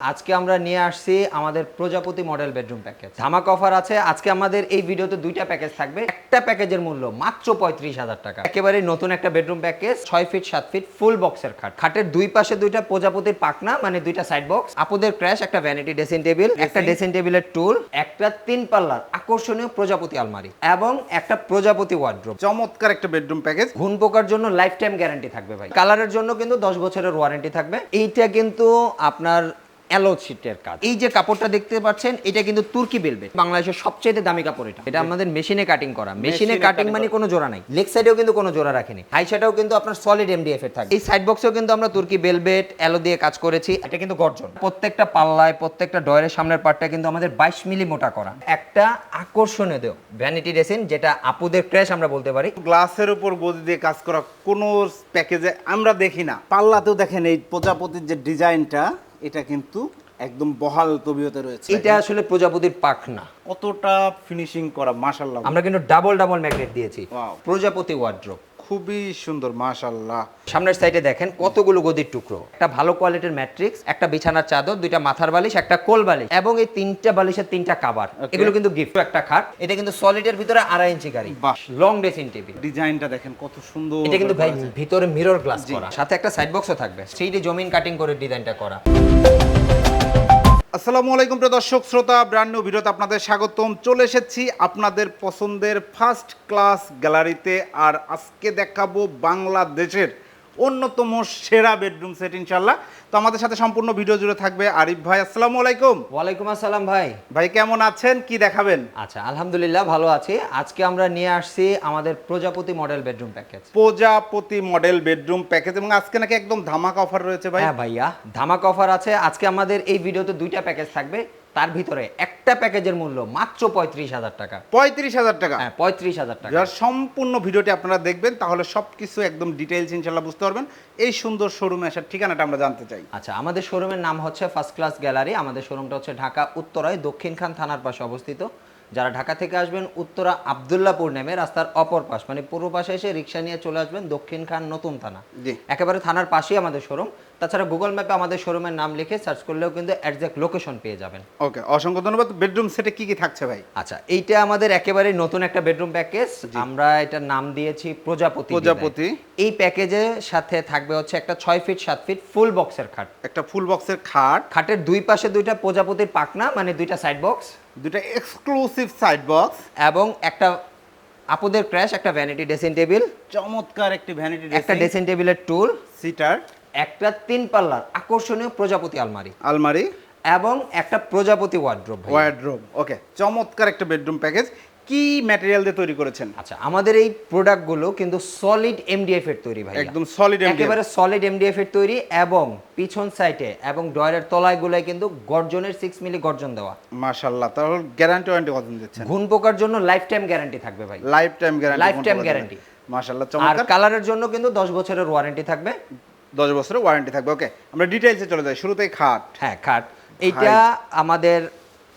আজকে আমরা নিয়ে আসছি আমাদের প্রজাপতি মডেল বেডরুম প্যাকেজ ধামাক অফার আছে। আজকে আমাদের এই ভিডিওতে দুইটা প্যাকেজ থাকবে। একটা প্যাকেজের মূল্য মাত্র পঁয়ত্রিশ হাজার টাকা। একেবারে নতুন একটা বেডরুম প্যাকেজ ছয় ফিট সাত ফিট ফুল বক্সের খাট। খাটের দুই পাশে দুইটা প্রজাপতির পাকনা মানে দুইটা সাইড বক্স আপুদের ক্র্যাশ একটা ভ্যানিটি ড্রেসিং টেবিল একটা ড্রেসিং টেবিলের টুল একটা তিন পাল্লার আকর্ষণীয় প্রজাপতি আলমারি এবং একটা প্রজাপতি ওয়ার্ড্রোব চমৎকার একটা বেডরুম প্যাকেজ ঘুণ পোকার জন্য লাইফ টাইম গ্যারান্টি থাকবে ভাই। কালারের জন্য কিন্তু দশ বছরের ওয়ারেন্টি থাকবে। এইটা কিন্তু আপনার অ্যালো শিটের কাজ। এই যে কাপড়টা দেখতে পাচ্ছেন এটা কিন্তু তুর্কি বেলভেট বাংলাদেশের সবচেয়ে দামি কাপড় এটা। এটা আমাদের মেশিনে কাটিং করা। মেশিনে কাটিং মানে কোনো জোড়া নাই। লেগ সাইডেও কিন্তু কোনো জোড়া রাখেনি। হাই সাইডেও কিন্তু আপনার সলিড এমডিএফ এর থাকে এই সাইড বক্সেও কিন্তু আমরা তুর্কি বেলভেট অ্যালো দিয়ে কাজ করেছি। এটা কিন্তু গর্জন। প্রত্যেকটা পাল্লায় প্রত্যেকটা ডয়ের সামনের পার্টটা কিন্তু আমাদের বাইশ মিলি মোটা করা। একটা আকর্ষণীয় দেও ভ্যানিটি ড্রেসিন যেটা আপুদের ক্র্যাশ আমরা বলতে পারি। গ্লাসের উপর গদি দিয়ে কাজ করা কোনো প্যাকেজে আমরা দেখি না। পাল্লাতেও দেখেন এই প্রজাপতির যে ডিজাইনটা এটা কিন্তু একদম বহাল তবিয়তে রয়েছে। এটা আসলে প্রজাপতির পাখ না কতটা ফিনিশিং করা মাশাল্লাহ আমরা কিন্তু ডাবল ডাবল ম্যাগনেট দিয়েছি। প্রজাপতি ওয়ার্ড্রোপ খুবই সুন্দর মাশাল্লাহ সামনের সাইডে দেখেন কতগুলো গদির টুকরো। একটা ভালো কোয়ালিটির ম্যাট্রিক্স একটা বিছানার চাদর দুইটা মাথার বালিশ একটা কোল বালিশ এবং এই তিনটা বালিশের তিনটা কাবার এগুলো কিন্তু গিফট একটা খাট। এটা কিন্তু সলিডের ভিতরে আড়াই ইঞ্চি গাড়ি। লং ড্রেসিং টেবিল ডিজাইনটা দেখেন কত সুন্দর এটা কিন্তু ভাই ভিতরে মিরর গ্লাস করা। সাথে একটা সাইড বক্সও থাকবে। থ্রি জমিন কাটিং করে ডিজাইনটা করা। আসসালামু আলাইকুম প্রিয় দর্শক, শ্রোতা ব্র্যান্ড নিউ ভিডিওতে আপনাদের স্বাগতম। চলে এসেছি আপনাদের পছন্দের ফার্স্ট ক্লাস গ্যালারিতে আর আজকে দেখাবো বাংলাদেশের অন্যতম সেরা বেডরুম সেট ইনশাল্লাহ তো আমাদের সাথে সম্পূর্ণ ভিডিও জুড়ে থাকবে আরিফ ভাই আসসালামু আলাইকুম। ওয়ালাইকুম আসসালাম ভাই। ভাই কেমন আছেন? কি দেখাবেন? আচ্ছা আলহামদুলিল্লাহ ভালো আছি। আজকে আমরা নিয়ে আসছি আমাদের প্রজাপতি মডেল বেডরুম প্যাকেজ প্রজাপতি মডেল বেডরুম প্যাকেজ এবং আজকে নাকি একদম ধামাকা অফার রয়েছে ভাই। হ্যাঁ ভাইয়া ধামাক অফার আছে। আজকে আমাদের এই ভিডিওতে দুইটা প্যাকেজ থাকবে। তার ভিতরে একটা প্যাকেজের মূল্য মাত্র পঁয়ত্রিশ হাজার টাকা। পঁয়ত্রিশ হাজার টাকা? হ্যাঁ পঁয়ত্রিশ হাজার টাকা। সম্পূর্ণ ভিডিওটি আপনারা দেখবেন তাহলে সবকিছু একদম ডিটেলস ইনশাল্লাহ বুঝতে পারবেন। এই সুন্দর শোরুমে আসার ঠিকানাটা আমরা জানতে চাই। আচ্ছা আমাদের শোরুমের নাম হচ্ছে ফার্স্ট ক্লাস গ্যালারি আমাদের শোরুমটা হচ্ছে ঢাকা উত্তরায় দক্ষিণখান থানার পাশে অবস্থিত। যারা ঢাকা থেকে আসবেন উত্তরা আবদুল্লাপুর নেমে রাস্তার অপর পাশ মানে পূর্ব পাশে এসে রিক্সা নিয়ে চলে আসবেন দক্ষিণখান নতুন থানা। একেবারে থানার পাশেই আমাদের শোরুম তাছাড়া গুগল ম্যাপে আমাদের শোরুমের নাম লিখে সার্চ করলেও কিন্তু একজ্যাক্ট লোকেশন পেয়ে যাবেন। ওকে অসংখ্য ধন্যবাদ। বেডরুম সেটে কি কি থাকছে ভাই? আচ্ছা এইটা আমাদের একেবারে নতুন একটা বেডরুম প্যাকেজ আমরা এটার নাম দিয়েছি প্রজাপতি প্রজাপতি। এই প্যাকেজের সাথে থাকবে হচ্ছে একটা ছয় ফিট সাত ফিট ফুল বক্সের খাট। একটা ফুল বক্সের খাট। খাটের দুই পাশে দুইটা প্রজাপতির পাকনা মানে দুইটা সাইড বক্স দুটো এক্সক্লুসিভ সাইড বক্স এবং একটা আপুদের ক্র্যাশ একটা ভ্যানিটি ড্রেসিং টেবিল চমৎকার একটি ভ্যানিটি একটা ড্রেসিং টেবিলের টুল সিটার একটা তিন পাল্লার আকর্ষণীয় প্রজাপতি আলমারি আলমারি এবং একটা প্রজাপতি ওয়ার্ড্রোব ওয়ার্ড্রোব ওকে চমৎকার একটা বেডরুম প্যাকেজ কি ম্যাটেরিয়াল দিয়ে তৈরি করেছেন? আচ্ছা আমাদের এই প্রোডাক্টগুলো কিন্তু সলিড এমডিএফ এর তৈরি ভাই একদম সলিড MDF একেবারে সলিড এমডিএফ এর তৈরি এবং পিছন সাইডে এবং ডয়ারের তলায় গুলাই কিন্তু গর্জনের সিক্স মিলি গর্জন দেওয়া। মাশাআল্লাহ তাহলে গ্যারান্টি ওয়ারেন্টি কত দিচ্ছেন? ঘুণ পোকার জন্য লাইফ টাইম গ্যারান্টি থাকবে ভাই। Lifetime guarantee Life time guarantee। মাশাআল্লাহ চমৎকার। আর কালারের জন্য কিন্তু দশ বছরের ওয়ারেন্টি থাকবে। দশ বছরের ওয়ারেন্টি থাকবে ওকে আমরা ডিটেইলসে চলে যাই শুরুতেই খাট। হ্যাঁ খাট। এইটা আমাদের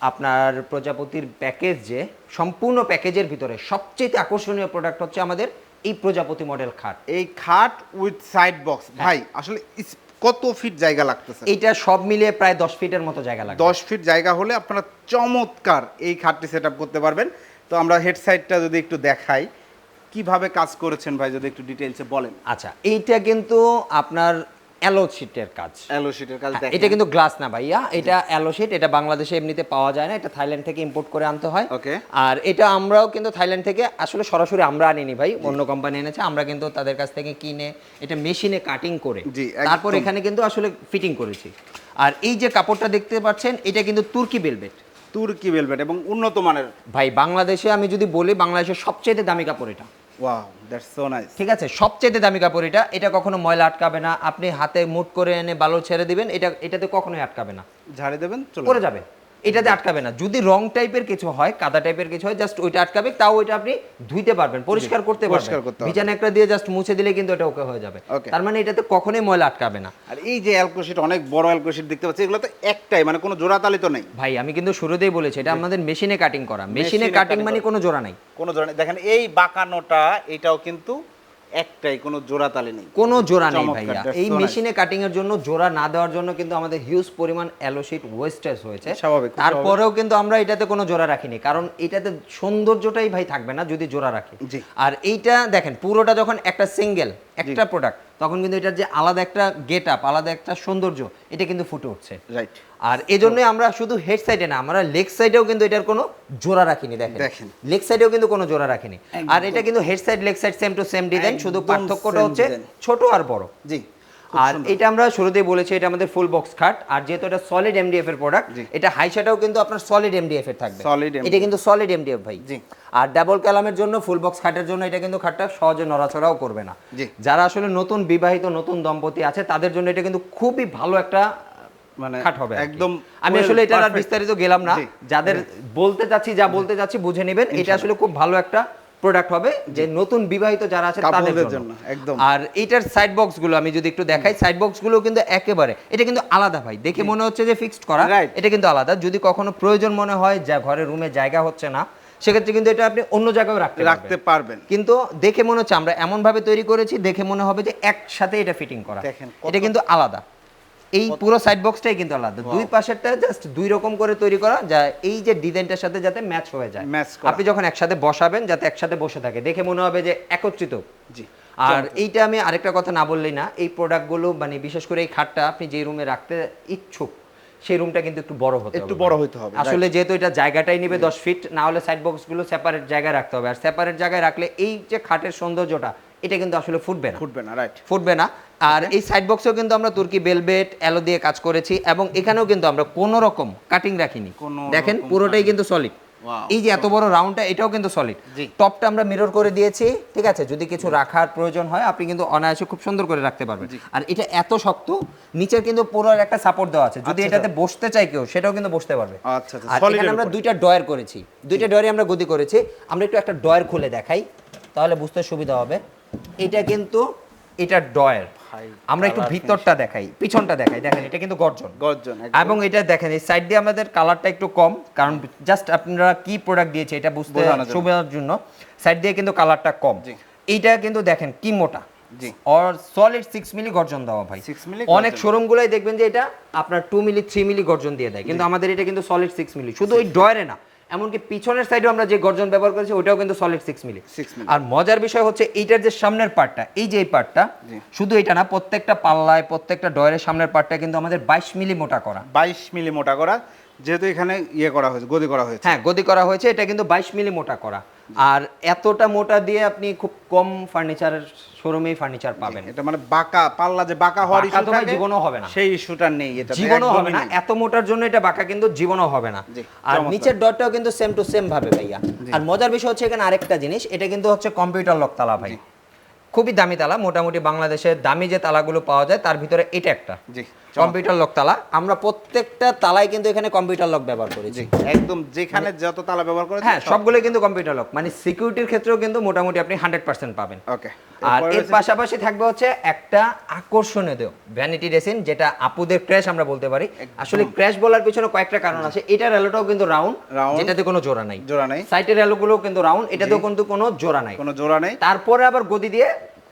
আপনার প্রজাপতির প্যাকেজ যে সম্পূর্ণ প্যাকেজের ভিতরে সবচেয়ে আকর্ষণীয় প্রোডাক্ট হচ্ছে আমাদের এই প্রজাপতি মডেল খাট। এই খাট উইথ সাইড বক্স ভাই আসলে কত ফিট জায়গা লাগতেছে? এইটা সব মিলিয়ে প্রায় দশ ফিটের মতো জায়গা লাগবে। দশ ফিট জায়গা হলে আপনারা চমৎকার এই খাটটি সেট করতে পারবেন। তো আমরা হেড সাইডটা যদি একটু দেখাই কীভাবে কাজ করেছেন ভাই যদি একটু ডিটেলসে বলেন। আচ্ছা এইটা কিন্তু আপনার অ্যালো শিটের কাজ। অ্যালো শিটের কাজ হ্যাঁ, এটা কিন্তু গ্লাস না ভাইয়া এটা অ্যালো শিট এটা বাংলাদেশে এমনিতে পাওয়া যায় না এটা থাইল্যান্ড থেকে ইম্পোর্ট করে আনতে হয়। Okay. আর এটা আমরাও কিন্তু থাইল্যান্ড থেকে আসলে সরাসরি আমরা আনিনি ভাই অন্য কোম্পানি এনেছে আমরা কিন্তু তাদের কাছ থেকে কিনে এটা মেশিনে কাটিং করে। তারপর এখানে কিন্তু আসলে ফিটিং করেছি। আর এই যে কাপড়টা দেখতে পাচ্ছেন এটা কিন্তু তুর্কি বেলভেট তুর্কি ভেলভেট এবং উন্নত মানের। ভাই বাংলাদেশে আমি যদি বলি বাংলাদেশের সবচেয়ে দামি কাপড় এটা। ওয়াও দ্যাটস সো নাইস ঠিক আছে সবচেয়ে দামি কাপড় এটা। এটা কখনো ময়লা আটকাবে না। আপনি হাতে মুট করে এনে বালু ছেড়ে দিবেন এটা এটাতে কখনোই আটকাবে না। ঝাড়ে দেবেন চলে করে যাবে। এটাতে আটকাবে না। যদি রং টাইপের কিছু হয় কাদা টাইপের কিছু হয় জাস্ট ওইটা আটকাবে তাও ওইটা আপনি ধুইতে পারবেন পরিষ্কার করতে পারবেন। বিছানা একটা দিয়ে জাস্ট মুছে দিলে কিন্তু এটা ওকে হয়ে যাবে. তার মানে এটাতে কখনোই ময়লা আটকাবে না। আর এই যে অ্যালকোশিট অনেক বড় অ্যালকোশিট দেখতে পাচ্ছি এগুলো তো একটাই মানে কোনো জোড়া তালি তো নেই। ভাই আমি কিন্তু শুরুতেই বলেছি এটা আমাদের মেশিনে কাটিং করা। মেশিনে কাটিং মানে কোনো জোড়া নাই। কোনো ধরনের দেখেন এই বাঁকানোটা এটাও কিন্তু একটাই কোনো জোড়া তালে নেই। কোনো জোড়া নেই ভাইয়া। এই মেশিনে কাটিং এর জন্য জোড়া না দেওয়ার জন্য কিন্তু আমাদের হিউজ পরিমাণ অ্যালোশিট ওয়েস্টেজ হয়েছে। স্বাভাবিক, তারপরেও কিন্তু আমরা এটাতে কোনো জোড়া রাখিনি কারণ এটাতে সৌন্দর্যটাই ভাই থাকবে না যদি জোড়া রাখি। আর এইটা দেখেন পুরোটা যখন একটা সিঙ্গেল একটা প্রোডাক্ট তখন কিন্তু এটার যে আলাদা একটা গেট আপ আলাদা একটা সৌন্দর্য এটা কিন্তু ফুটে উঠছে। রাইট আর এই জন্যই আমরা শুধু হেড সাইডে না আমরা লেগ সাইডেও কিন্তু এটার কোনো জোড়া রাখিনি দেখেন। লেগ সাইডেও কিন্তু কোনো জোড়া রাখিনি। আর এটা কিন্তু head side leg side same to same design শুধু পার্থক্যটা হচ্ছে ছোট আর বড়। জি। আর এটা আমরা শুরুতেই বলেছি এটা আমাদের ফুল বক্স খাট। আর যেহেতু এটা সলিড এমডিএফ এর প্রোডাক্ট। এটা হাইশাটাও কিন্তু আপনার সলিড এমডিএফ এর থাকবে। Solid এটা কিন্তু সলিড এমডিএফ ভাই। জি। আর ডাবল কালামের জন্য ফুল বক্স খাটের জন্য এটা কিন্তু খাটটা সহজে নড়াচড়াও করবে না। যারা আসলে নতুন বিবাহিত নতুন দম্পতি আছে তাদের জন্য এটা কিন্তু খুবই ভালো একটা মানে খাট হবে একদম আমি আসলে এটা আর বিস্তারিত গেলাম না। যাদের বলতে চাচ্ছি যা বলতে চাচ্ছি বুঝে নেবেন। এটা আসলে খুব ভালো একটা প্রোডাক্ট হবে যে নতুন বিবাহিত যারা আছে তাদের জন্য। একদম। আর এটার সাইড বক্সগুলো আমি যদি একটু দেখাই সাইড বক্সগুলো কিন্তু একেবারে এটা কিন্তু আলাদা ভাই দেখে মনে হচ্ছে যে ফিক্সড করা এটা কিন্তু আলাদা। যদি কখনো প্রয়োজন মনে হয় যা ঘরে রুমে জায়গা হচ্ছে না সেক্ষেত্রে কিন্তু এটা আপনি অন্য জায়গায় রাখতে রাখতে পারবেন। কিন্তু দেখে মনে হচ্ছে আমরা এমন ভাবে তৈরি করেছি দেখে মনে হবে যে একসাথে এটা ফিটিং করা। এটা কিন্তু আলাদা। এই পুরো সাইড বক্সটাই কিন্তু আলাদা। দুই পাশেরটা জাস্ট দুই রকম করে তৈরি করা যা এই যে ডিজাইনটার সাথে যাতে ম্যাচ হয়ে যায়। আপনি যখন একসাথে বসাবেন যাতে একসাথে বসে থাকে দেখে মনে হবে যে একত্রিত। জি আর এইটা আমি আরেকটা কথা না বললেই না এই প্রোডাক্টগুলো মানে বিশেষ করে এই খাটটা আপনি যে রুমে রাখতে ইচ্ছুক সেই রুমটা কিন্তু একটু বড় হতে একটু বড় হইতে হবে আসলে যেহেতু এটা জায়গাটাই নেবে দশ ফিট না হলে সাইড বক্সগুলো সেপারেট জায়গায় রাখতে হবে। আর সেপারেট জায়গায় রাখলে এই যে খাটের সৌন্দর্যটা এটা কিন্তু আসলে ফুটবে না। ফুটবে না রাইট ফুটবে না। আর এই সাইড বক্সেও কিন্তু আমরা তুর্কি বেলভেট অ্যালো দিয়ে কাজ করেছি এবং এখানেও কিন্তু আমরা কোনো রকম কাটিং রাখিনি। দেখেন পুরোটাই কিন্তু সলিড এই যে এত বড় রাউন্ডটা এটাও কিন্তু সলিড টপটা আমরা মিরর করে দিয়েছি ঠিক আছে? যদি কিছু রাখার প্রয়োজন হয় আপনি কিন্তু অনায়াসে খুব সুন্দর করে রাখতে পারবেন। আর এটা এত শক্ত নিচের কিন্তু পুরো একটা সাপোর্ট দেওয়া আছে। যদি এটাতে বসতে চাই কেউ সেটাও কিন্তু বসতে পারবে। আচ্ছা, আচ্ছা, আর এখানে আমরা দুইটা ডয়ার করেছি। দুইটা ডয়ারে আমরা গদি করেছি। আমরা একটু একটা ডয়ার খুলে দেখাই তাহলে বুঝতে সুবিধা হবে। এটা কিন্তু এটা ডয়ার আমরা একটু ভিতরটা দেখাই পিছনটা দেখাই। দেখেন এটা কিন্তু গর্জন। গর্জন এবং এটা দেখেন এই সাইড দিয়ে আমাদের কালারটা একটু কম কারণ জাস্ট আপনারা কি প্রোডাক্ট দিয়েছে এটা বুঝতে সুবিধার জন্য। সাইড দিয়ে কিন্তু কালারটা কম। এইটা কিন্তু দেখেন কি মোটা। আর সলিড সিক্স মিলি গর্জন দেওয়া ভাই। 6 মিলি অনেক শোরুম গুলাই দেখবেন যে এটা আপনার টু মিলি থ্রি মিলি গর্জন দিয়ে দেয়। কিন্তু আমাদের এটা কিন্তু সলিড সিক্স মিলি শুধু ওই ডয়ারে না। এমনকি পিছনের সাইডেও আমরা যে গর্জন ব্যবহার করেছি ওটাও কিন্তু সলিড সিক্স মিলি। 6 মিলি। আর মজার বিষয় হচ্ছে এইটার যে সামনের পার্টটা এই যে এই পার্টটা শুধু এটা না প্রত্যেকটা পাল্লায় প্রত্যেকটা ডয়ারের সামনের পার্টটা কিন্তু আমাদের বাইশ মিলি মোটা করা। 22 মিলি মোটা করা যেহেতু এখানে ইয়ে করা হয়েছে গদি করা হয়েছে। হ্যাঁ গদি করা হয়েছে এটা কিন্তু বাইশ মিলি মোটা করা। আর এতটা মোটা দিয়ে আপনি খুব কম ফার্নিচারের শোরুমেই ফার্নিচার পাবেন। এটা মানে বাঁকা পাল্লা যে বাঁকা হওয়ার ইস্যু থাকে জীবনও হবে না। সেই ইস্যুটা নেই এটা জীবনও হবে না এত মোটার জন্য এটা বাঁকা কিন্তু জীবনও হবে না। আর নিচের ডটটাও কিন্তু সেম টু সেম ভাবে ভাইয়া। আর মজার বিষয় হচ্ছে এখানে আরেকটা জিনিস এটা কিন্তু হচ্ছে কম্পিউটার লক তালা ভাই। খুবই দামি তালা মোটামুটি বাংলাদেশের দামি যে তালাগুলো পাওয়া যায় তার ভিতরে এটা একটা। জি কম্পিউটার লক তালা। আমরা প্রত্যেকটা তালায় কিন্তু এখানে কম্পিউটার লক ব্যবহার করেছি জি একদম যেখানে যত তালা ব্যবহার করেছে হ্যাঁ সবগুলো কিন্তু কম্পিউটার লক। মানে সিকিউরিটির ক্ষেত্রেও কিন্তু মোটামুটি আপনি হান্ড্রেড পার্সেন্ট পাবেন। ওকে আর এর পাশাপাশি থাকবে হচ্ছে একটা আকর্ষণীয় ভ্যানিটি রেসিন যেটা আপুদের ক্র্যাশ আমরা বলতে পারি। আসলে ক্র্যাশ বলার পিছনে কয়েকটা কারণ আছে। এটার এলোটাও কিন্তু রাউন্ড। যেটাতে কোনো জোড়া নাই। জোড়া নাই। সাইটের এলোগুলো কিন্তু রাউন্ড এটাতেও কিন্তু কোনো জোড়া নাই। কোনো জোড়া নাই। তারপরে আবার গদি দিয়ে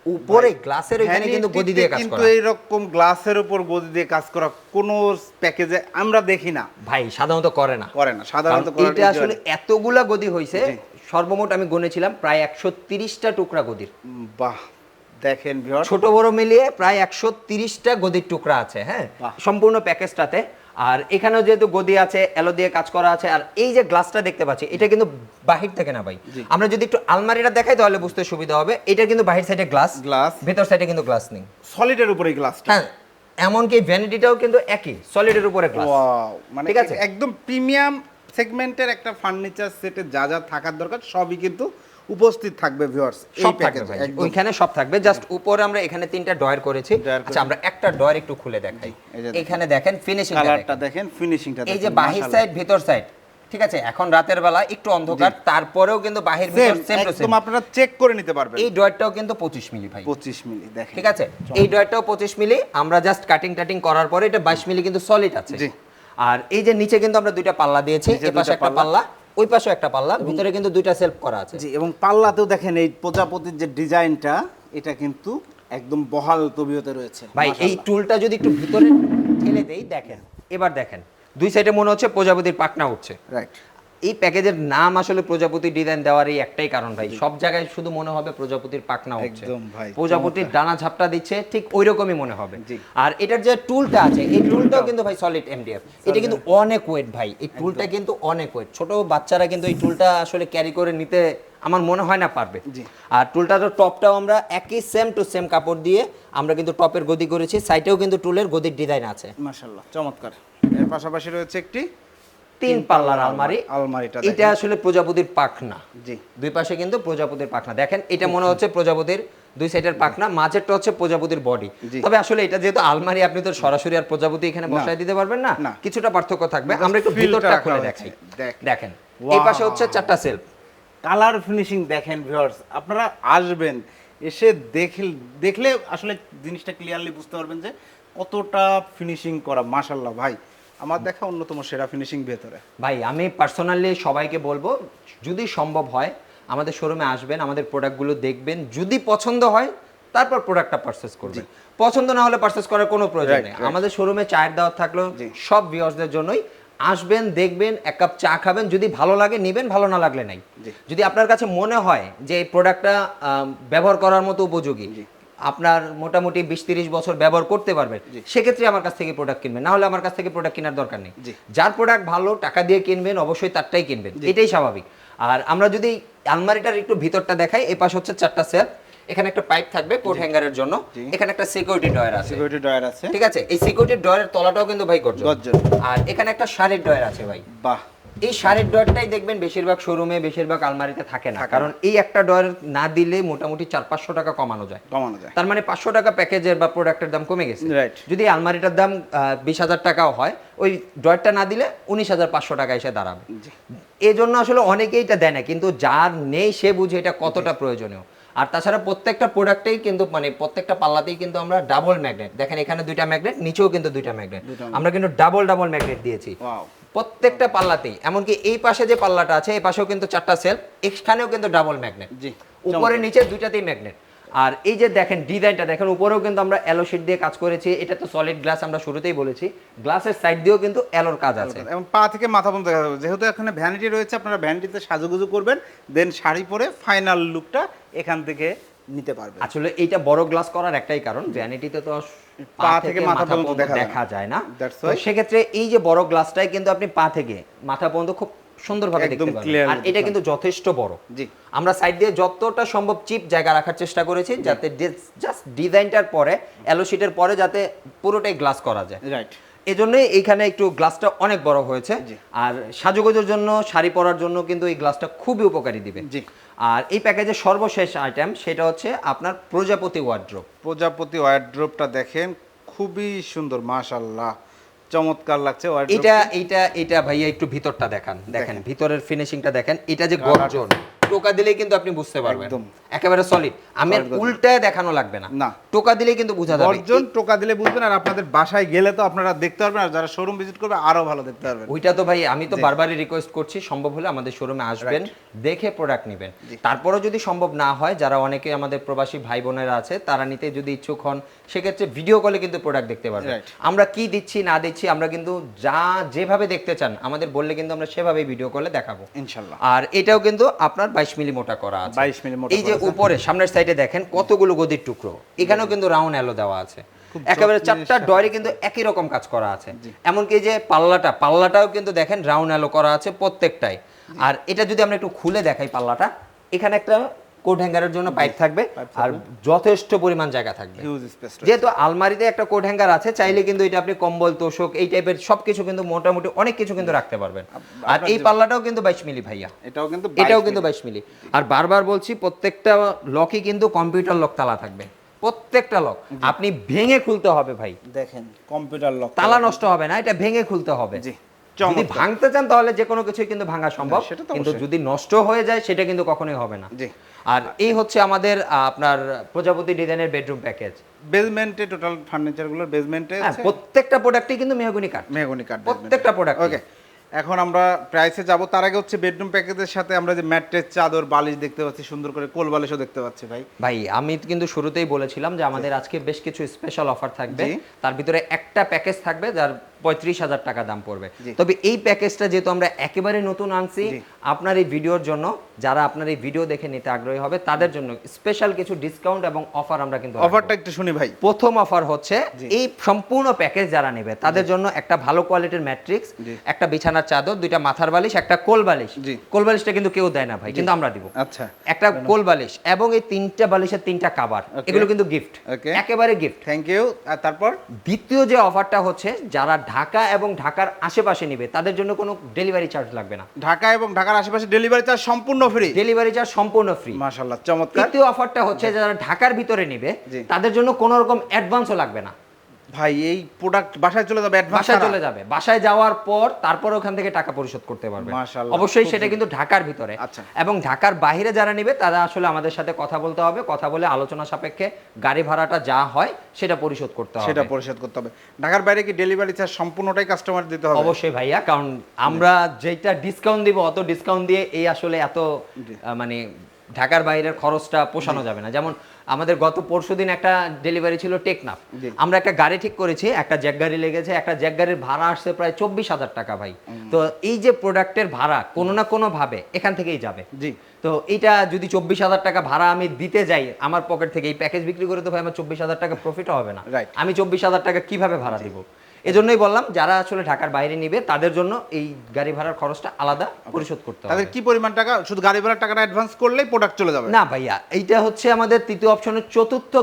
উপরে গ্লাসের ওইখানে কিন্তু গদি দিয়ে কাজ করা কিন্তু করা। এইরকম গ্লাসের উপর গদি দিয়ে কাজ করা কোনো প্যাকেজে আমরা দেখি না। ভাই সাধারণত করে না। করে না সাধারণত করার এইটা আসলে এতগুলা গদি হইছে সর্বমোট আমি গুনেছিলাম প্রায় একশো তিরিশটা টুকরা গদির। বাহ দেখেন ছোট বড় মিলিয়ে প্রায় একশো তিরিশটা গদির টুকরা আছে হ্যাঁ। সম্পূর্ণ প্যাকেজটাতে আর এখানেও যেহেতু গদি আছে এলো দিয়ে কাজ করা আছে আর এই যে গ্লাসটা দেখতে পাচ্ছি এটা কিন্তু বাহির থেকে না ভাই? আমরা যদি একটু আলমারিটা দেখাই তাহলে বুঝতে সুবিধা হবে। এটা কিন্তু বাহির সাইডে গ্লাস গ্লাস ভেতর সাইডে কিন্তু গ্লাস নেই। সলিডের উপরে গ্লাস হ্যাঁ এমনকি ভ্যানিটিটাও কিন্তু একই সলিডের উপরে গ্লাস ওয়াও মানে ঠিক আছে? একদম প্রিমিয়াম সেগমেন্টের একটা ফার্নিচার সেটে যা যা থাকার দরকার সবই কিন্তু উপস্থিত থাকবে ভিউয়ার্স এই সব থাকবে প্যাকেজে ভাই ওইখানে সব থাকবে। জাস্ট উপরে আমরা এখানে তিনটা ডয়ার করেছি। আচ্ছা আমরা একটা ডয়ার একটু খুলে দেখাই। এখানে দেখেন ফিনিশিং কালারটা দেখেন ফিনিশিংটা এই যে বাহির সাইড ভিতর সাইড ঠিক আছে? এখন রাতের বেলা একটু অন্ধকার তারপরেও কিন্তু বাহির ভিতর সেম টু একদম আপনারা চেক করে নিতে পারবেন। এই ডয়ারটাও কিন্তু 25 মিলি ভাই। 25 মিলি দেখেন। ঠিক আছে? এই ডয়ারটাও 25 মিলি। আমরা জাস্ট কাটিং টাটিং করার পরে এটা 22 মিলি কিন্তু সলিড আছে। জি। আর এই যে নিচে কিন্তু আমরা দুইটা পাল্লা দিয়েছি এই পাশে একটা পাল্লা। ওই পাশে একটা পাল্লা ভিতরে কিন্তু দুইটা সেলফ করা আছে। জি এবং পাল্লাতেও দেখেন এই প্রজাপতির যে ডিজাইনটা এটা কিন্তু একদম বহাল তবিয়তে রয়েছে। ভাই এই টুলটা যদি একটু ভিতরে ঠেলে দেই দেখেন এবার দেখেন দুই সাইডে মনে হচ্ছে প্রজাপতির পাকনা উঠছে রাইট এই প্যাকেজের নাম আসলে প্রজাপতি ডিজাইন দেওয়ার এই একটাই কারণ ভাই। সব জায়গায় শুধু মনে হবে প্রজাপতির উঠছে একদম প্রজাপতির ডানা ঝাপটা দিচ্ছে ঠিক ওই রকমই মনে হবে। আর এটার যে টুলটা আছে এই টুলটাও কিন্তু ভাই সলিড এমডিএফ এটা কিন্তু অনেক ওয়েট ভাই এই টুলটা কিন্তু অনেক ওয়েট ছোট বাচ্চারা কিন্তু এই টুলটা আসলে ক্যারি করে নিতে আমার মনে হয় না পারবে। আর টুলটার টপটাও আমরা একই সেম টু সেম কাপড় দিয়ে আমরা কিন্তু টপের গদি করেছি সাইটেও কিন্তু টুলের গদির ডিজাইন আছে। মাশাআল্লাহ চমৎকার। এর পাশাপাশি রয়েছে একটি তিন পাল্লার আলমারি। আলমারিটা এটা আসলে প্রজাপতির পাখনা। জি। দুই পাশে কিন্তু প্রজাপতির পাখনা। দেখেন এটা মনে হচ্ছে প্রজাপতির দুই সাইডের পাখনা মাঝেরটা হচ্ছে প্রজাপতির বডি তবে আসলে এটা যেহেতু আলমারি আপনি তো সরাসরি আর প্রজাপতি এখানে বসায় দিতে পারবেন না। না। কিছুটা পার্থক্য থাকবে। আমরা একটু ভিতরটা খুলে দেখাই। দেখেন এই পাশে হচ্ছে চারটা সেলফ কালার ফিনিশিং দেখেন ভিউয়ার্স আপনারা আসবেন এসে দেখলে দেখলে আসলে জিনিসটা ক্লিয়ারলি বুঝতে পারবেন যে কতটা ফিনিশিং করা মাশাল্লাহ ভাই। আমার দেখা অন্যতম সেরা ফিনিশিং ভেতরে। ভাই আমি পার্সোনালি সবাইকে বলব যদি সম্ভব হয় আমাদের শোরুমে আসবেন আমাদের প্রোডাক্টগুলো দেখবেন যদি পছন্দ হয় তারপর প্রোডাক্টটা পারচেস করবেন। পছন্দ না হলে পারচেস করার কোনো প্রয়োজন নেই। আমাদের শোরুমে চায়ের দাওয়াত থাকল সব ভিউয়ার্সদের জন্যই। আসবেন দেখবেন এক কাপ চা খাবেন যদি ভালো লাগে নেবেন ভালো না লাগলে নাই। যদি আপনার কাছে মনে হয় যে এই প্রোডাক্টটা ব্যবহার করার মতো উপযোগী আপনার মোটামুটি বিশ তিরিশ বছর ব্যবহার করতে পারবেন সেক্ষেত্রে আমার কাছ থেকে প্রোডাক্ট কিনবেন। না হলে আমার কাছ থেকে প্রোডাক্ট কেনার দরকার নেই। যার প্রোডাক্ট ভালো টাকা দিয়ে কিনবেন অবশ্যই তারটাই কিনবেন। এটাই স্বাভাবিক। আর আমরা যদি আলমারিটার একটু ভিতরটা দেখাই এই পাশ হচ্ছে চারটা সেল এখানে একটা পাইপ থাকবে কোট হ্যাঙ্গারের জন্য। এখানে একটা সিকিউরিটি ডয়ার আছে। সিকিউরিটি ডয়ার আছে। ঠিক আছে? এই সিকিউরিটি ডয়ারের তলাটাও কিন্তু ভাই গর্জন। আর এখানে একটা শাড়ির ডয়ার আছে ভাই। বাহ। এই শাড়ির ডয়ারটাই দেখবেন বেশিরভাগ শোরুমে বেশিরভাগ আলমারিতে থাকে না। কারণ এই একটা ডয়ার না দিলে মোটামুটি চার পাঁচশো টাকা কমানো যায়। কমানো যায়। তার মানে পাঁচশো টাকা প্যাকেজের বা প্রোডাক্টের দাম কমে গেছে। যদি আলমারিটার দাম বিশ হাজার টাকাও হয় ওই ড্রয়ারটা না দিলে উনিশ হাজার পাঁচশো টাকা এসে দাঁড়াবে। এই জন্য আসলে অনেকেই এটা দেয় না কিন্তু যার নেই সে বুঝে এটা কতটা প্রয়োজনীয়। আর তাছাড়া প্রত্যেকটা প্রোডাক্টেই কিন্তু মানে প্রত্যেকটা পাল্লাতেই কিন্তু আমরা ডাবল ম্যাগনেট। দেখেন এখানে দুইটা ম্যাগনেট নিচেও কিন্তু দুইটা ম্যাগনেট। আমরা কিন্তু ডাবল ডাবল ম্যাগনেট দিয়েছি। প্রত্যেকটা পাল্লাতেই এমনকি এই পাশে যে পাল্লাটা আছে এই পাশেও কিন্তু চারটা সেল এখানেও কিন্তু ডাবল ম্যাগনেট জি উপরে নিচে দুইটাতেই ম্যাগনেট আর এই যে দেখেন ডিজাইনটা দেখেন উপরেও কিন্তু আমরা অ্যালো শিট দিয়ে কাজ করেছি এটা তো সলিড গ্লাস আমরা শুরুতেই বলেছি। গ্লাসের সাইড দিয়েও কিন্তু অ্যালোর কাজ আছে। এবং পা থেকে মাথা পর্যন্ত দেখা যাবে। যেহেতু এখানে ভ্যানিটি রয়েছে আপনারা ভ্যানিটিতে সাজুগুজু করবেন দেন শাড়ি পরে ফাইনাল লুকটা এখান থেকে নিতে পারবেন আসলে এইটা বড় গ্লাস করার একটাই কারণ ভ্যানিটিতে তো পা থেকে মাথা পর্যন্ত দেখা যায়। না। তো সেক্ষেত্রে এই যে বড় গ্লাসটাই কিন্তু আপনি পা থেকে মাথা পর্যন্ত খুব সুন্দরভাবে দেখতে পারবেন। আর এটা কিন্তু যথেষ্ট বড়। জি। আমরা সাইড দিয়ে যতটা সম্ভব চিপ জায়গা রাখার চেষ্টা করেছি যাতে জাস্ট ডিজাইনটার পরে অ্যালো শিটের পরে যাতে পুরোটাই গ্লাস করা যায়। রাইট এজন্যই এইখানে একটু গ্লাসটা অনেক বড় হয়েছে। আর সাজুগুজুর জন্য শাড়ি পরার জন্য কিন্তু এই গ্লাসটা খুবই উপকারী দিবে। জি। আর এই প্যাকেজের সর্বশেষ আইটেম সেটা হচ্ছে আপনার প্রজাপতি ওয়ার্ড্রোপ প্রজাপতি ওয়ার্ড্রোপটা দেখেন খুবই সুন্দর মাশাল্লাহ চমৎকার লাগছে এটা। এটা এটা ভাইয়া একটু ভিতরটা দেখান। দেখেন। ভিতরের ফিনিশিংটা দেখেন। এটা যে গর্জন টোকা দিলেই কিন্তু আপনি বুঝতে পারবেন। একদম। একেবারে সলিড আমি উল্টায় দেখানো লাগবে না। না। টোকা দিলেই কিন্তু বোঝা যাবে। গর্জন টোকা দিলে বুঝবেন আর আপনাদের বাসায় গেলে তো আপনারা দেখতে পারবেন আর যারা শোরুম ভিজিট করবে আরও ভালো দেখতে পারবেন। ওইটা তো ভাই আমি তো বারবারই রিকোয়েস্ট করছি সম্ভব হলে আমাদের শোরুমে আসবেন দেখে প্রোডাক্ট নেবেন। তারপরেও যদি সম্ভব না হয় যারা অনেকে আমাদের প্রবাসী ভাই বোনেরা আছে তারা নিতে যদি ইচ্ছুক হন সেক্ষেত্রে ভিডিও কলে কিন্তু প্রোডাক্ট দেখতে পারবেন। আমরা কি দিচ্ছি না দিচ্ছি আমরা কিন্তু যা যেভাবে দেখতে চান আমাদের বললে কিন্তু আমরা সেভাবেই ভিডিও কলে দেখাবো। ইনশাল্লাহ। আর এটাও কিন্তু আপনার বাইশ মিলি মোটা করা আছে। 22 মিলি মোটা এই যে। উপরে সামনের সাইডে দেখেন কতগুলো গদির টুকরো। এখানেও কিন্তু রাউন্ড অ্যালো দেওয়া আছে। একেবারে চারটা। ডয়ারে কিন্তু একই রকম কাজ করা আছে। এমনকি যে পাল্লাটা পাল্লাটাও কিন্তু দেখেন রাউন্ড অ্যালো করা আছে প্রত্যেকটাই। আর এটা যদি আমরা একটু খুলে দেখাই পাল্লাটা এখানে একটা কোট হ্যাঙ্গারের জন্য পাইপ থাকবে আর যথেষ্ট পরিমাণ জায়গা থাকবে। যেহেতু আলমারিতে একটা কোট হ্যাঙ্গার আছে চাইলে কিন্তু এটা আপনি কম্বল তোষক এই টাইপের সবকিছু কিন্তু মোটামুটি অনেক কিছু কিন্তু রাখতে পারবেন। আর এই পাল্লাটাও কিন্তু বাইশ মিলি ভাইয়া। এটাও কিন্তু এটাও কিন্তু বাইশ মিলি। আর বারবার বলছি প্রত্যেকটা লকই কিন্তু কম্পিউটার লক তালা থাকবে। প্রত্যেকটা লক। আপনি ভেঙে খুলতে হবে ভাই। দেখেন কম্পিউটার লক তালা নষ্ট হবে না এটা ভেঙে খুলতে হবে। জি যদি ভাঙতে চান তাহলে যে কোনো কিছুই কিন্তু ভাঙা সম্ভব। কিন্তু যদি নষ্ট হয়ে যায় সেটা কিন্তু কখনোই হবে না। জি। আর এই হচ্ছে আমাদের আপনার প্রজাপতি ডিজাইনের বেডরুম প্যাকেজ বেসমেন্টে টোটাল ফার্নিচারগুলোর বেসমেন্টে প্রত্যেকটা প্রোডাক্টই কিন্তু মেহগুনি কাঠ মেহগনি কাঠ প্রত্যেকটা প্রোডাক্ট ওকে এখন আমরা প্রাইসে যাব। তার আগে হচ্ছে বেডরুম প্যাকেজের সাথে আমরা যে ম্যাট্রেস চাদর বালিশ দেখতে পাচ্ছি সুন্দর করে কোল বালিশও দেখতে পাচ্ছি ভাই। ভাই আমি কিন্তু শুরুতেই বলেছিলাম যে আমাদের আজকে বেশ কিছু স্পেশাল অফার থাকবে। তার ভিতরে একটা প্যাকেজ থাকবে যার পঁয়ত্রিশ হাজার টাকা দাম পড়বে। তবে এই প্যাকেজটা যেহেতু আমরা একেবারে নতুন আনছি আপনার এই ভিডিওর জন্য যারা আপনার এই ভিডিও দেখে নিতে আগ্রহী হবে তাদের জন্য স্পেশাল কিছু ডিসকাউন্ট এবং অফার আমরা কিন্তু অফারটা একটু শুনি ভাই। প্রথম অফার হচ্ছে এই সম্পূর্ণ প্যাকেজ যারা নেবে তাদের জন্য একটা ভালো কোয়ালিটির ম্যাট্রিক্স একটা বিছানার চাদর দুইটা মাথার বালিশ একটা কোল বালিশ। কোল বালিশটা কিন্তু কেউ দেয় না ভাই কিন্তু আমরা দিব। আচ্ছা। একটা কোল বালিশ এবং এই তিনটা বালিশের তিনটা কাবার এগুলো কিন্তু গিফট. একেবারে গিফট থ্যাংক ইউ আর তারপর? দ্বিতীয় যে অফারটা হচ্ছে যারা ঢাকা এবং ঢাকার আশেপাশে নিবে তাদের জন্য কোনো ডেলিভারি চার্জ লাগবে না। ঢাকা এবং ঢাকার আশেপাশে ডেলিভারি চার্জ সম্পূর্ণ ফ্রি ডেলিভারি চার্জ সম্পূর্ণ ফ্রি মাশাআল্লাহ চমৎকার। তৃতীয় অফারটা হচ্ছে যারা ঢাকার ভিতরে নিবে তাদের জন্য কোনো রকম অ্যাডভান্সও লাগবে না। ভাই এই প্রোডাক্ট বাসায় চলে যাবে বাসায় চলে যাবে। বাসায় যাওয়ার পর তারপর ওখান থেকে টাকা পরিশোধ করতে পারবে। অবশ্যই সেটা কিন্তু ঢাকার ভিতরে। আচ্ছা। এবং ঢাকার বাইরে যারা নিবে তারা আসলে আমাদের সাথে কথা বলতে হবে কথা বলে আলোচনা সাপেক্ষে গাড়ি ভাড়াটা যা হয় সেটা পরিশোধ করতে হবে। সেটা পরিশোধ করতে হবে। ঢাকার বাইরে কি ডেলিভারি চার্জ সম্পূর্ণটাই কাস্টমার দিতে হবে? অবশ্যই ভাইয়া কারণ আমরা যেটা ডিসকাউন্ট দিব অত ডিসকাউন্ট দিয়ে এই আসলে এত মানে ঢাকার বাইরের খরচটা পোষানো যাবে না। যেমন আমাদের গত পরশুদিন একটা ডেলিভারি ছিল টেকনাফ। আমরা একটা গাড়ি ঠিক করেছি একটা জ্যাক গাড়ি লেগেছে একটা জ্যাক গাড়ির ভাড়া আসছে প্রায় চব্বিশ হাজার টাকা ভাই। তো এই যে প্রোডাক্টের ভাড়া কোনো না কোনো ভাবে এখান থেকেই যাবে। জি। তো এটা যদি চব্বিশ হাজার টাকা ভাড়া আমি দিতে যাই আমার পকেট থেকে এই প্যাকেজ বিক্রি করে তো ভাই আমার চব্বিশ হাজার টাকা প্রফিট হবে না. আমি চব্বিশ হাজার টাকা কীভাবে ভাড়া দিব? এজন্যই বললাম যারা আসলে ঢাকার বাইরে নিবে তাদের জন্য এই গাড়ি ভাড়ার খরচটা আলাদা পরিশোধ করতে হবে। তাদের কি পরিমাণ টাকা? শুধু গাড়ি ভাড়ার টাকাটা অ্যাডভান্স করলেই প্রোডাক্ট চলে যাবে? না ভাইয়া এইটা হচ্ছে আমাদের তৃতীয় অপশনের চতুর্থ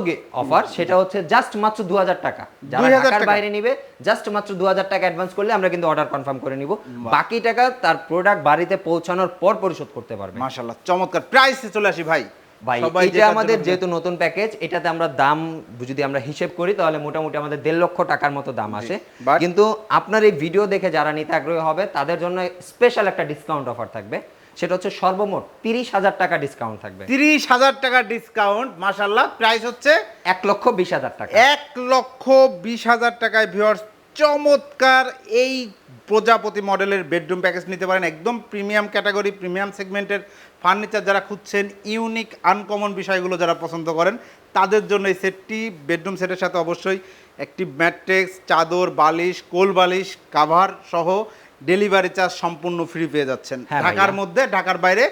অফার সেটা হচ্ছে জাস্ট মাত্র দু টাকা। যারা ঢাকার টাকা? বাইরে নিবে জাস্ট মাত্র দু হাজার টাকা অ্যাডভান্স করলে আমরা কিন্তু অর্ডার কনফার্ম করে নিব। বাকি টাকা তার প্রোডাক্ট বাড়িতে পৌঁছানোর পর পরিশোধ করতে পারবে। মাশাআল্লাহ চমৎকার। প্রাইসে চলে আসি ভাই। ভাই সবাই এটা আমাদের যেহেতু নতুন প্যাকেজ এটাতে আমরা দাম যদি আমরা হিসেব করি তাহলে মোটামুটি আমাদের দেড় লক্ষ টাকার মতো দাম আসে। কিন্তু আপনার এই ভিডিও দেখে যারা নিতে আগ্রহী হবে তাদের জন্য স্পেশাল একটা ডিসকাউন্ট অফার থাকবে। সেটা হচ্ছে সর্বমোট তিরিশ হাজার টাকা ডিসকাউন্ট থাকবে। তিরিশ হাজার টাকা ডিসকাউন্ট মাশাআল্লাহ প্রাইস হচ্ছে এক লক্ষ বিশ হাজার টাকা। এক লক্ষ বিশ হাজার টাকায় ভিউয়ার্স চমৎকার এই প্রজাপতি মডেলের বেডরুম প্যাকেজ নিতে পারেন। একদম প্রিমিয়াম ক্যাটাগরি প্রিমিয়াম সেগমেন্টের ফার্নিচার যারা খুঁজছেন ইউনিক আনকমন বিষয়গুলো যারা পছন্দ করেন তাদের জন্য এই সেটটি বেডরুম সেটের সাথে অবশ্যই একটি ম্যাট্রেক্স চাদর বালিশ কোল বালিশ কাভার সহ ডেলিভারি চার্জ সম্পূর্ণ ফ্রি পেয়ে যাচ্ছেন। হ্যাঁ ঢাকার মধ্যে ঢাকার বাইরে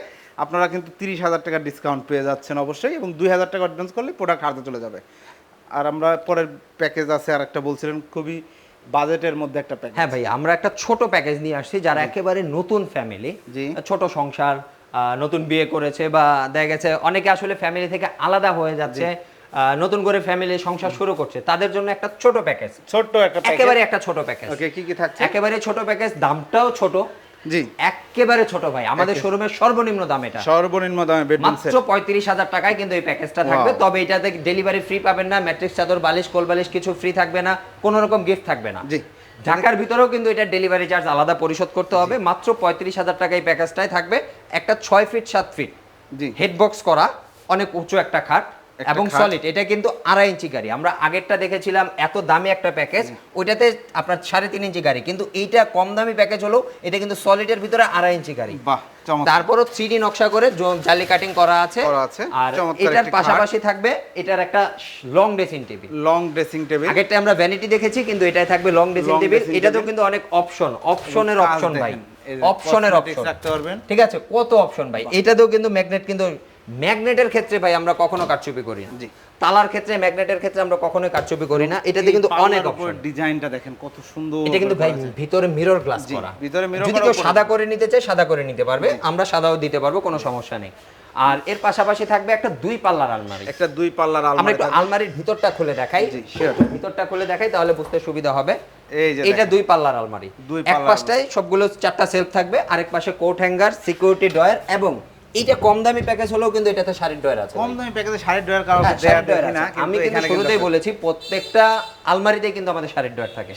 আপনারা কিন্তু তিরিশ হাজার টাকার ডিসকাউন্ট পেয়ে যাচ্ছেন অবশ্যই এবং দুই হাজার টাকা অ্যাডভান্স করলে প্রোডাক্ট হাতে চলে যাবে। আর আমরা পরের প্যাকেজ আছে আর একটা বলছিলেন খুবই বাজেটের মধ্যে একটা প্যাকেজ হ্যাঁ ভাই আমরা একটা ছোট প্যাকেজ নিয়ে আসছি যারা একেবারে নতুন ফ্যামিলি। ছোট সংসার নতুন বিয়ে করেছে বা দেখা গেছে অনেকে আসলে ফ্যামিলি থেকে আলাদা হয়ে যাচ্ছে নতুন করে ফ্যামিলি সংসার শুরু করছে তাদের জন্য একটা ছোট প্যাকেজ ছোট্ট একটা একেবারে একটা ছোট প্যাকেজ ওকে কি কি থাকছে? একেবারে ছোট প্যাকেজ দামটাও ছোট। জি। একেবারে ছোট ভাই আমাদের শোরুমের সর্বনিম্ন দাম এটা। সর্বনিম্ন দামে বেডরুম সেট মাত্র পঁয়ত্রিশ হাজার টাকায় কিন্তু এই প্যাকেজটা থাকবে. তবে এটাতে ডেলিভারি ফ্রি পাবেন না ম্যাট্রিক্স চাদর বালিশ কোল বালিশ কিছু ফ্রি থাকবে না কোনো রকম গিফট থাকবে না। জি। ঢাকার ভিতরেও কিন্তু এটা ডেলিভারি চার্জ আলাদা পরিশোধ করতে হবে। মাত্র পঁয়ত্রিশ হাজার টাকা এই প্যাকেজটাই থাকবে। একটা ছয় ফিট সাত ফিট হেডবক্স করা অনেক উঁচু একটা খাট এবং সলিড এটা কিন্তু আড়াই ইঞ্চি গাড়ি। আমরা আগেরটা দেখেছিলাম এত দামি একটা প্যাকেজ ওইটাতে আপনার সাড়ে তিন ইঞ্চি গাড়ি। কিন্তু এইটা কম দামি প্যাকেজ হলো এটা কিন্তু সলিডের ভিতরে আড়াই ইঞ্চি গাড়ি। তারপরও থ্রি নকশা করে জালি কাটিং করা আছে। আর এটার পাশাপাশি থাকবে এটার একটা long dressing table long dressing table আগেরটা আমরা ভ্যানিটি দেখেছি কিন্তু এটাই থাকবে লং ড্রেসিং টেবিল এটাতেও কিন্তু অনেক অপশন অপশনের অপশন ভাই। অপশনের অপশন রাখতে পারবেন। ঠিক আছে কত অপশন ভাই? এটাতেও কিন্তু ম্যাগনেট কিন্তু ম্যাগনেটের ক্ষেত্রে ভাই আমরা কখনো কারচুপি করি না। জি। তালার ক্ষেত্রে ম্যাগনেটের ক্ষেত্রে আমরা কখনোই কারচুপি করি না। এটাতে কিন্তু অনেক অপশন ডিজাইনটা দেখেন কত সুন্দর এটা কিন্তু ভাই ভিতরে মিরর গ্লাস করা। ভিতরে mirror যদি কেউ সাদা করে নিতে চায় সাদা করে নিতে পারবে। আমরা সাদাও দিতে পারব কোনো সমস্যা নেই। আর এর পাশাপাশি থাকবে একটা দুই পাল্লার আলমারি। একটা দুই পাল্লার আলমারি আমরা একটু আলমারির ভিতরটা খুলে দেখাই। ভিতরটা খুলে দেখাই তাহলে বুঝতে সুবিধা হবে। এটা দুই পাল্লার আলমারি। দুই এক পাশটায় সবগুলো চারটা সেলফ থাকবে আরেক পাশে কোট হ্যাঙ্গার সিকিউরিটি ডয়ার এবং এটা কম দামি প্যাকেজ হলেও কিন্তু এটাতে শাড়ির ডয়ার আছে কম দামি প্যাকেজে শাড়ির হ্যাঁ, ডয়ার কারণ আমি কিন্তু শুরুতেই বলেছি প্রত্যেকটা আলমারিতে কিন্তু আমাদের শাড়ির ড্রয়ার থাকে।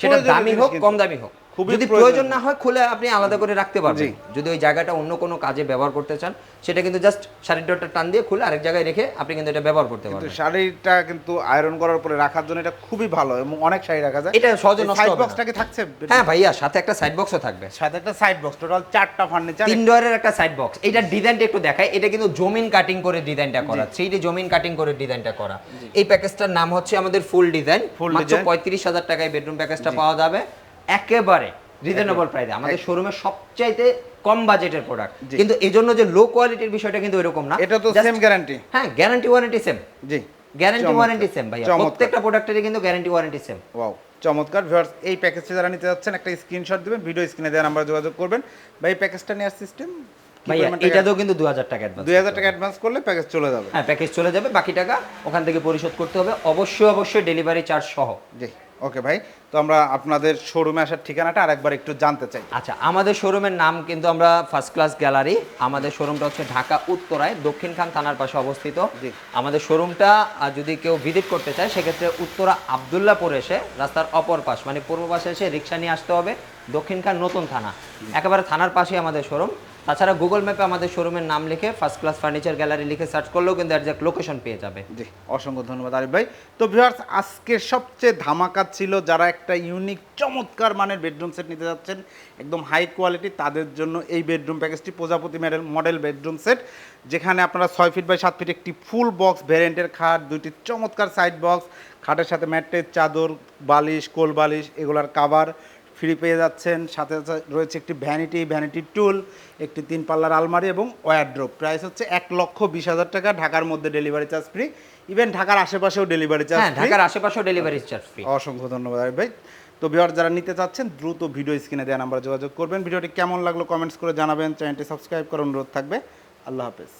সেটা দামি হোক কম দামি হোক। যদি প্রয়োজন। না হয় খুলে আপনি আলাদা করে রাখতে পারবেন। যদি ওই জায়গাটা অন্য কোনো কাজে ব্যবহার করতে চান সেটা কিন্তু জাস্ট শাড়ির ড্রয়ারটা টান দিয়ে খুলে আরেক জায়গায় রেখে আপনি কিন্তু এটা ব্যবহার করতে পারবেন। শাড়িটা কিন্তু আয়রন করার পরে রাখার জন্য এটা খুবই ভালো এবং অনেক শাড়ি রাখা যায়। এটা সহজে নষ্ট সাইড বক্সটা কি থাকছে? হ্যাঁ ভাইয়া সাথে একটা সাইড বক্সও থাকবে। সাথে একটা সাইড বক্স টোটাল চারটা ফার্নিচার তিন ডয়ারের একটা সাইড বক্স এটার ডিজাইনটা একটু দেখায় এটা কিন্তু জমিন কাটিং করে ডিজাইনটা করা। থ্রি জমিন কাটিং করে ডিজাইনটা করা। এই প্যাকেজটার নাম হচ্ছে আমাদের ফুল ডিজাইন মাত্র পঁয়ত্রিশ হাজার টাকায় বেডরুম প্যাকেজটা পাওয়া যাবে। একেবারে রিজনেবল প্রাইসে আমাদের শোরুমে সবচাইতে কম বাজেটের প্রোডাক্ট কিন্তু এই জন্য যে লো কোয়ালিটির বিষয়টা কিন্তু এরকম না। এটা তো সেম গ্যারান্টি হ্যাঁ গ্যারান্টি ওয়ারেন্টি সেম জি। গ্যারান্টি ওয়ারেন্টি সেম চমৎকার। প্রত্যেকটা প্রোডাক্টেরই কিন্তু গ্যারান্টি ওয়ারেন্টি সেম ওয়াও চমৎকার। ভিউয়ার্স এই প্যাকেজটা যারা নিতে যাচ্ছেন একটা স্ক্রিনশট দিবেন ভিডিও স্ক্রিনে দেওয়া নাম্বার যোগাযোগ করবেন। ভাই এই প্যাকেজটা নেওয়ার সিস্টেম ভাইয়া এটাতেও কিন্তু দু হাজার টাকা অ্যাডভান্স টাকা অ্যাডভান্স করলে প্যাকেজ চলে যাবে। হ্যাঁ প্যাকেজ চলে যাবে বাকি টাকা ওখান থেকে পরিশোধ করতে হবে। অবশ্যই অবশ্যই ডেলিভারি চার্জ সহ। জি ওকে ভাই। তো আমরা আপনাদের শোরুমে আসার ঠিকানাটা আরেকবার একটু জানতে চাই। আচ্ছা আমাদের শোরুমের নাম কিন্তু আমরা ফার্স্ট ক্লাস গ্যালারি আমাদের শোরুমটা হচ্ছে ঢাকা উত্তরায় দক্ষিণখান থানার পাশে অবস্থিত। আমাদের শোরুমটা যদি কেউ ভিজিট করতে চায় সেক্ষেত্রে উত্তরা আবদুল্লাপুর এসে রাস্তার অপর পাশ মানে পূর্ব পাশে এসে রিক্সা নিয়ে আসতে হবে। দক্ষিণখান নতুন থানা। একেবারে থানার পাশেই আমাদের শোরুম তাছাড়া গুগল ম্যাপে আমাদের শোরুমের নাম লিখে ফার্স্ট ক্লাস ফার্নিচার গ্যালারি লিখে সার্চ করলেও কিন্তু একজ্যাক্ট লোকেশন পেয়ে যাবে। জি, অসংখ্য ধন্যবাদ আরিফ ভাই। তো ভিউয়ার্স আজকে সবচেয়ে ধামাকা ছিল যারা একটা ইউনিক চমৎকার মানের বেডরুম সেট নিতে যাচ্ছেন, একদম হাই কোয়ালিটি তাদের জন্য এই বেডরুম প্যাকেজটি প্রজাপতি মডেল মডেল বেডরুম সেট যেখানে আপনারা ছয় ফিট বাই সাত ফিট একটি ফুল বক্স ভ্যারিয়েন্টের খাট, দুইটি চমৎকার সাইড বক্স খাটের সাথে ম্যাট্রেস, চাদর, বালিশ, কোল বালিশ, এগুলার কাভার ফ্রি পেয়ে যাচ্ছেন। সাথে সাথে রয়েছে একটি ভ্যানিটি ভ্যানিটি টুল একটি তিন পাল্লার আলমারি এবং ওয়ারড্রোপ প্রাইস হচ্ছে এক লক্ষ বিশ হাজার টাকা ঢাকার মধ্যে ডেলিভারি চার্জ ফ্রি ইভেন ঢাকার আশেপাশেও ডেলিভারি চার্জ হ্যাঁ ঢাকার আশেপাশেও ডেলিভারি চার্জ ফ্রি অসংখ্য ধন্যবাদ ভাই। তো বিহার যারা নিতে চাচ্ছেন দ্রুত ভিডিও স্ক্রিনে দেওয়া নাম্বার যোগাযোগ করবেন। ভিডিওটি কেমন লাগল কমেন্টস করে জানাবেন। চ্যানেলটি সাবস্ক্রাইব করার অনুরোধ থাকবে। আল্লাহ হাফেজ।